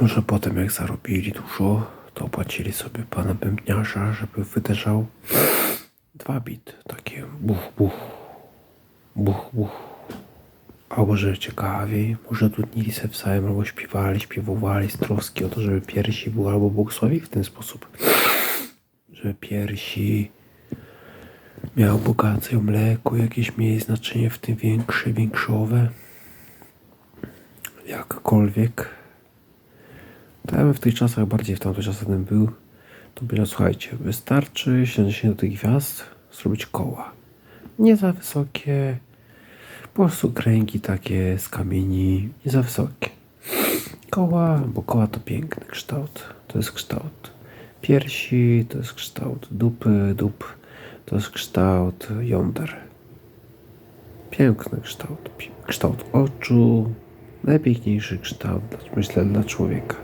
Może potem jak zarobili dużo, to opłacili sobie pana bębniarza, żeby wyderzał dwa bit. Takie buch, buch, buch, buch. Albo że ciekawiej, może dudnili se wzajem, albo śpiewali, śpiewowali z troski o to, żeby piersi były, albo błogosławili w ten sposób, że piersi miał bogacę mleko, jakieś mieli znaczenie w tym większe, większowe. Jakkolwiek. Ja w tych czasach, bardziej w tamtych czasach ten był, to było, słuchajcie, wystarczy się do tych gwiazd zrobić koła. Nie za wysokie, po prostu kręgi takie z kamieni, nie za wysokie. Koła, bo koła to piękny kształt. To jest kształt piersi, to jest kształt dupy, dup, to jest kształt jąder. Piękny kształt. Kształt oczu. Najpiękniejszy kształt, myślę, dla człowieka.